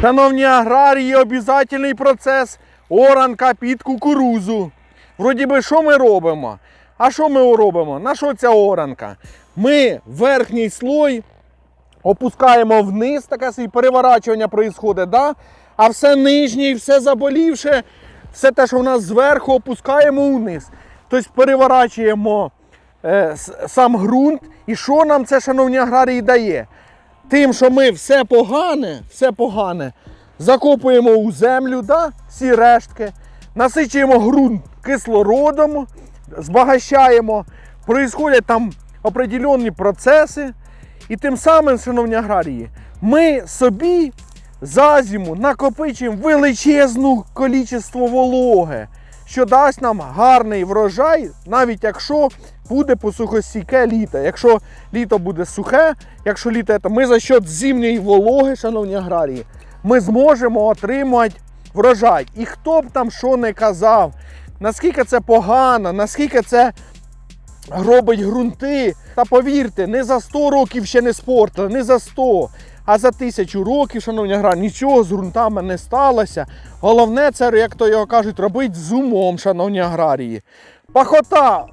Шановні аграрії, обов'язковий процес оранка під кукурузу. Вроді би, що ми робимо? А що ми робимо? На що ця оранка? Ми верхній слой опускаємо вниз, таке собі переворачування відбувається, да? а все нижнє і все заболівше, все те, що в нас зверху, опускаємо вниз. Тобто переворачуємо е, сам ґрунт. І що нам це, шановні аграрії, дає? Тим, що ми все погане, все погане, закопуємо у землю, да? всі рештки, насичуємо ґрунт кислородом, збагащаємо, проїсходять там определенні процеси. І тим самим, шановні аграрії, ми собі за зиму накопичуємо величезну кількість вологи, що дасть нам гарний врожай, навіть якщо буде посухостійке літо. Якщо літо буде сухе, якщо літо, то ми за счет зимньої вологи, шановні аграрії, ми зможемо отримати врожай. І хто б там що не казав, наскільки це погано, наскільки це робить ґрунти. Та повірте, не за 100 років ще не спортили, не за 100, а за тисячу років, шановні аграрії, нічого з ґрунтами не сталося. Головне, це, як то його кажуть, робити з умом, шановні аграрії. Пахота.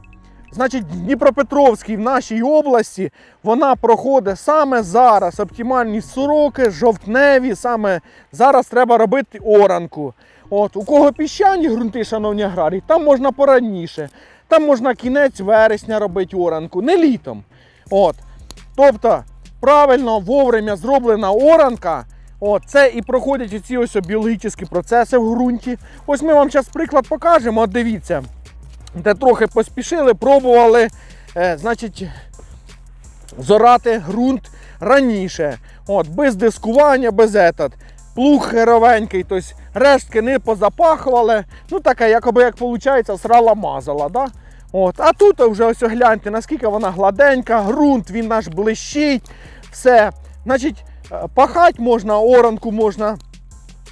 Значить, Дніпропетровській в нашій області вона проходить саме зараз. Оптимальні сороки, жовтневі, саме зараз треба робити оранку. От, у кого піщані ґрунти, шановні аграрії, там можна пораніше. Там можна кінець вересня робити оранку, не літом. От. Тобто, правильно, вовремя зроблена оранка. От, це і проходять оці ось біологічні процеси в ґрунті. Ось ми вам зараз приклад покажемо. Дивіться, де трохи поспішили, пробували, е, значить, зорати ґрунт раніше. От, без дискування, без етат. Плуг херовенький, тобто рештки не позапахували. Ну, таке, якоби як виходить, срала мазала. Да? От. А тут вже ось гляньте, наскільки вона гладенька, ґрунт він наш блищить, все. Значить, е, пахать можна, оранку можна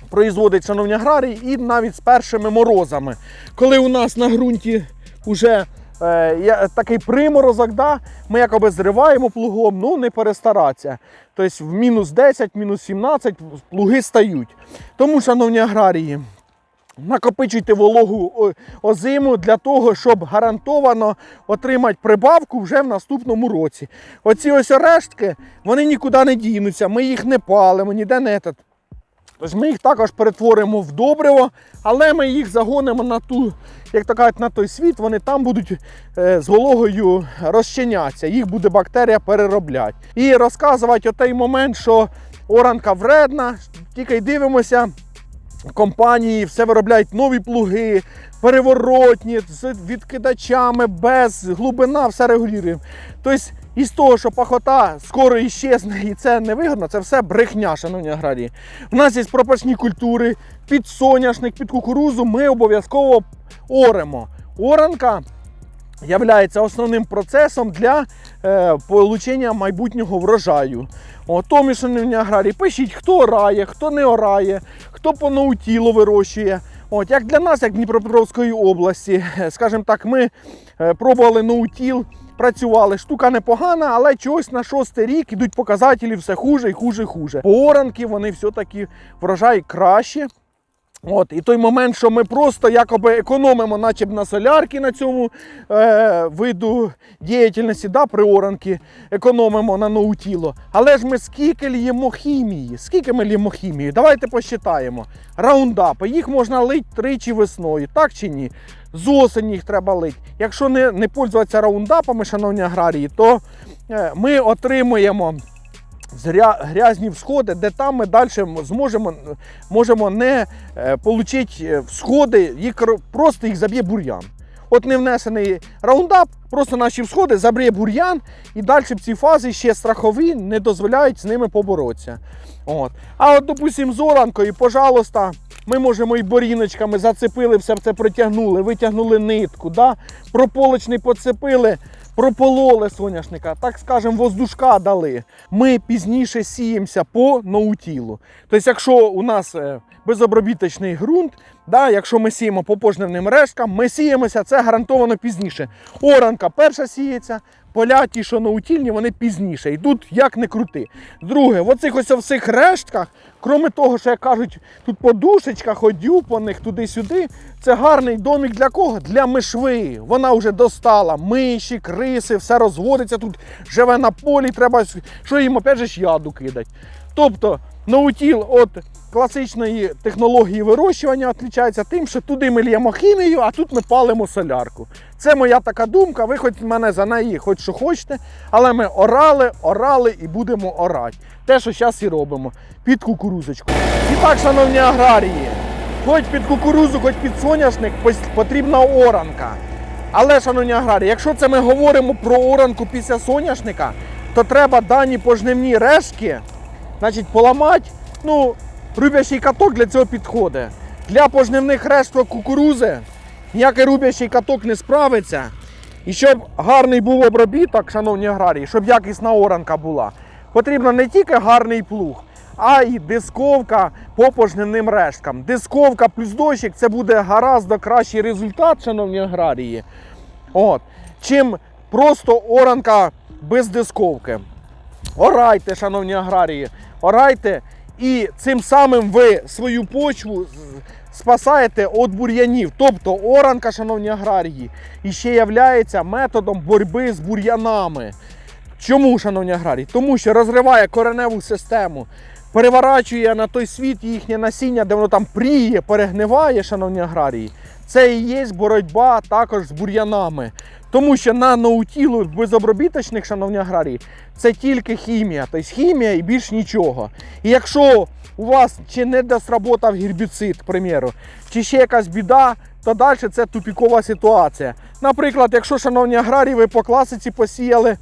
производить, шановні аграрії, і навіть з першими морозами. Коли у нас на ґрунті вже е, такий приморозок, да, ми якоби зриваємо плугом, ну не перестаратися. Тобто в мінус 10, мінус 17 плуги стають. Тому, шановні аграрії, накопичуйте вологу озиму для того, щоб гарантовано отримати прибавку вже в наступному році. Оці ось рештки, вони нікуди не дінуться, ми їх не палимо, ніде не етат. Тобто ми їх також перетворимо в добриво, але ми їх загонимо на ту, як то кажуть, на той світ, вони там будуть е, з вологою розчинятися, їх буде бактерія переробляти. І розказувати той момент, що оранка вредна, тільки й дивимося, компанії все виробляють нові плуги, переворотні, з відкидачами, без глибина, все регулюємо. Тобто, із того, що пахота скоро іщезне і це невигодно, це все брехня, шановні аграрії. У нас є пропашні культури, під соняшник, під кукурузу ми обов'язково оремо. Оранка являється основним процесом для получення майбутнього врожаю. Шановні аграрії, пишіть, хто орає, хто не орає, хто по наутілу вирощує. От, як для нас, як Дніпропетровської області, е, скажімо так, ми е, пробували ноутіл, працювали. Штука непогана, але чогось на шостий рік ідуть показателі все хуже і хуже і хуже. По оранки вони все-таки врожай краще. От, і той момент, що ми просто якоби економимо, наче б на солярки на цьому е, виду діяльності, да, при оранки, економимо на ноутіло. Але ж ми скільки л'ємо хімії? Скільки ми л'ємо хімії? Давайте посчитаємо. Раундапи, їх можна лити тричі весною, так чи ні? З осені їх треба лити. Якщо не, не пользуватися раундапами, шановні аграрії, то е, ми отримуємо грязні всходи, де там ми далі зможемо можемо не е, отримати всходи, їх просто їх заб'є бур'ян. От не внесений раундап, просто наші всходи заб'є бур'ян, і далі в ці фази ще страхові не дозволяють з ними поборотися. От. А от, допустимо, з оранкою, пожалуйста, ми можемо і боріночками зацепили, все це притягнули, витягнули нитку, да? прополочний поцепили, пропололи соняшника, так скажемо, воздушка дали. Ми пізніше сіємося по ноутілу. Тобто, якщо у нас е, безобробіточний ґрунт, Да, якщо ми сіємо по пожнивним решткам, ми сіємося, це гарантовано пізніше. Оранка перша сіється, поля ті, що наутільні, вони пізніше. Йдуть як не крути. Друге, в оцих ось всіх рештках, крім того, що як кажуть, тут подушечка, ходю по них туди-сюди. Це гарний домик для кого? Для мишви. Вона вже достала. Миші, криси, все розводиться тут, живе на полі, треба що їм опять же яду кидати. Тобто наутіл від класичної технології вирощування відрізняється тим, що туди ми л'ємо хімію, а тут ми палимо солярку. Це моя така думка. Ви хоч мене за неї, хоч що хочете, але ми орали, орали і будемо орати. Те, що зараз і робимо під кукурузочку. І так, шановні аграрії, хоч під кукурузу, хоч під соняшник потрібна оранка. Але, шановні аграрії, якщо це ми говоримо про оранку після соняшника, то треба дані пожнивні рештки значить, поламати. Ну, рубящий каток для цього підходить. Для пожнивних решток кукурузи ніякий рубящий каток не справиться. І щоб гарний був обробіток, шановні аграрії, щоб якісна оранка була, потрібно не тільки гарний плуг, а й дисковка по пожнивним решткам. Дисковка плюс дощик це буде гораздо кращий результат, шановні аграрії. От. Чим просто оранка без дисковки. Орайте, шановні аграрії, орайте, і цим самим ви свою почву спасаєте від бур'янів. Тобто оранка, шановні аграрії, іще являється методом боротьби з бур'янами. Чому, шановні аграрії? Тому що розриває кореневу систему, переворачує на той світ їхнє насіння, де воно там пріє, перегниває, шановні аграрії. Це і є боротьба також з бур'янами. Тому що на наутілу безобробіточних, шановні аграрії, це тільки хімія. Тобто хімія і більш нічого. І якщо у вас чи не досработав гербіцид, к примеру, чи ще якась біда, то далі це тупікова ситуація. Наприклад, якщо, шановні аграрії, ви по класиці посіяли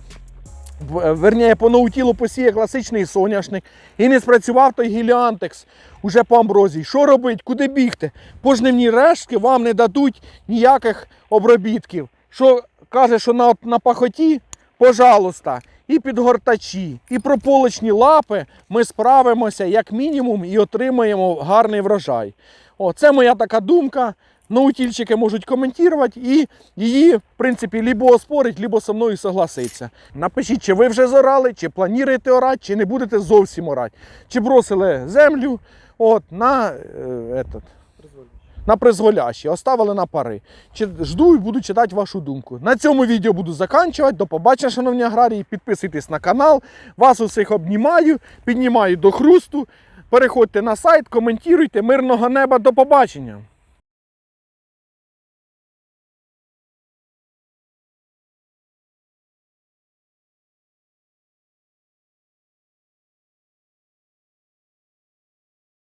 в- верніше, по наутілу посіє класичний соняшник і не спрацював той гіліантекс уже по амброзії. Що робить? Куди бігти? Пожнивні рештки вам не дадуть ніяких обробітків. Що каже, що на, на пахоті, пожалуйста, і підгортачі, і прополочні лапи ми справимося як мінімум і отримаємо гарний врожай. О, це моя така думка. Наутільчики можуть коментувати і її, в принципі, либо оспорить, либо со мною согласиться. Напишіть, чи ви вже зорали, чи плануєте орати, чи не будете зовсім орати. Чи бросили землю от, на, е, этот, на призволяще, оставили на пари. Чи жду і буду читати вашу думку. На цьому відео буду заканчувати. До побачення, шановні аграрії. Підписуйтесь на канал. Вас усіх обнімаю, піднімаю до хрусту. Переходьте на сайт, коментуйте. Мирного неба, до побачення.